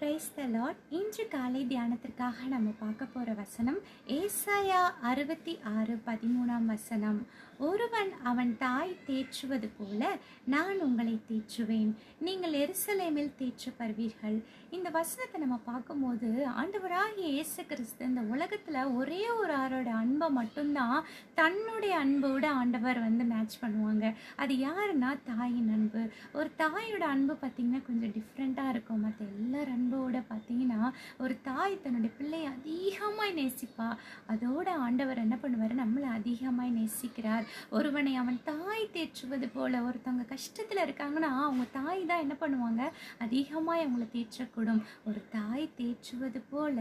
Praise the lot இன்று காலை தியானத்திற்காக நம்ம பார்க்க போகிற வசனம் ஏசாயா அறுபத்தி ஆறு பதிமூணாம் வசனம். ஒருவன் அவன் தாய் தேற்றுவது போல நான் உங்களை தேற்றுவேன். நீங்கள் எருசலேமில் தேற்றப்படுவீர்கள். இந்த வசனத்தை நம்ம பார்க்கும்போது ஆண்டவராகிய இயேசு கிறிஸ்து இந்த உலகத்தில் ஒரே ஒரு ஆரோட அன்பை மட்டும்தான் தன்னுடைய அன்போட ஆண்டவர் வந்து மேட்ச் பண்ணுவாங்க. அது யாருன்னா தாயின் அன்பு. ஒரு தாயோட அன்பு பார்த்திங்கன்னா கொஞ்சம் டிஃப்ரெண்ட்டாக இருக்கும். மற்ற எல்லார் அன்போடு பார்த்தீங்கன்னா ஒரு தாய் தன்னுடைய பிள்ளையை அதிகம் நேசிப்பா. அதோட ஆண்டவர் என்ன பண்ணுவார்? நம்மளை அதிகமாய் நேசிக்கிறார். ஒருவனை அவன் தாய் தேற்றுவது போல ஒருத்தவங்க கஷ்டத்தில் இருக்காங்கன்னா அவங்க தாய் தான் என்ன பண்ணுவாங்க? அதிகமாய் அவங்கள தேற்றக்கூடும். ஒரு தாய் தேற்றுவது போல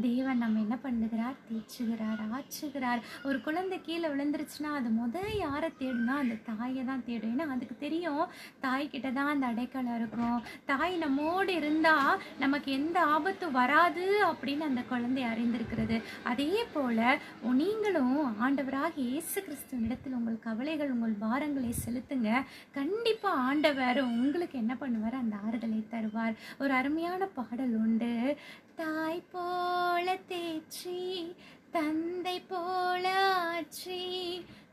தேவன் நம்ம என்ன பண்ணுகிறார்? தேற்றுகிறார் ஆற்றுகிறார். ஒரு குழந்தை கீழே விழுந்துருச்சுன்னா அது முத யாரை தேடுனா அந்த தாயை தான் தேடும். ஏன்னா அதுக்கு தெரியும் தாய்கிட்ட தான் அந்த அடைக்கலம் இருக்கும். தாய் நம்மோடு இருந்தால் நமக்கு எந்த ஆபத்தும் வராது அப்படின்னு அந்த குழந்தை அறிந்திருக்கிறது. அதே போல நீங்களும் ஆண்டவராக இயேசு கிறிஸ்துவின் இடத்தில் உங்கள் கவலைகள் உங்கள் பாரங்களை செலுத்துங்க. கண்டிப்பாக ஆண்டவர் உங்களுக்கு என்ன பண்ணுவார்? அந்த ஆறுதலை தருவார். ஒரு அருமையான பாடல் உண்டு. தாய் போல தேச்சி தந்தை போல ஆற்றி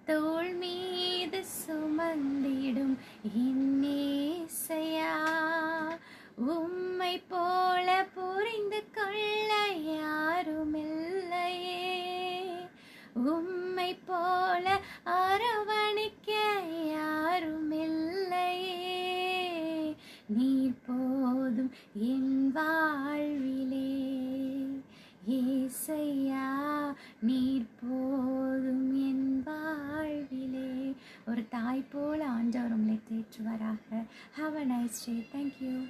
தோள் மீது சுமந்திடும் இன்னேசையா உம்மை போல புரிந்து கொள்ள போல அரவணைக்க யாரும் இல்லையே நீர் போதும் என் வாழ்விலே. ஏசையா நீர் போதும் என் வாழ்விலே. ஒரு தாய் போல ஆண்டவர் உங்களை தேற்றுவாராக. Have a nice day thank you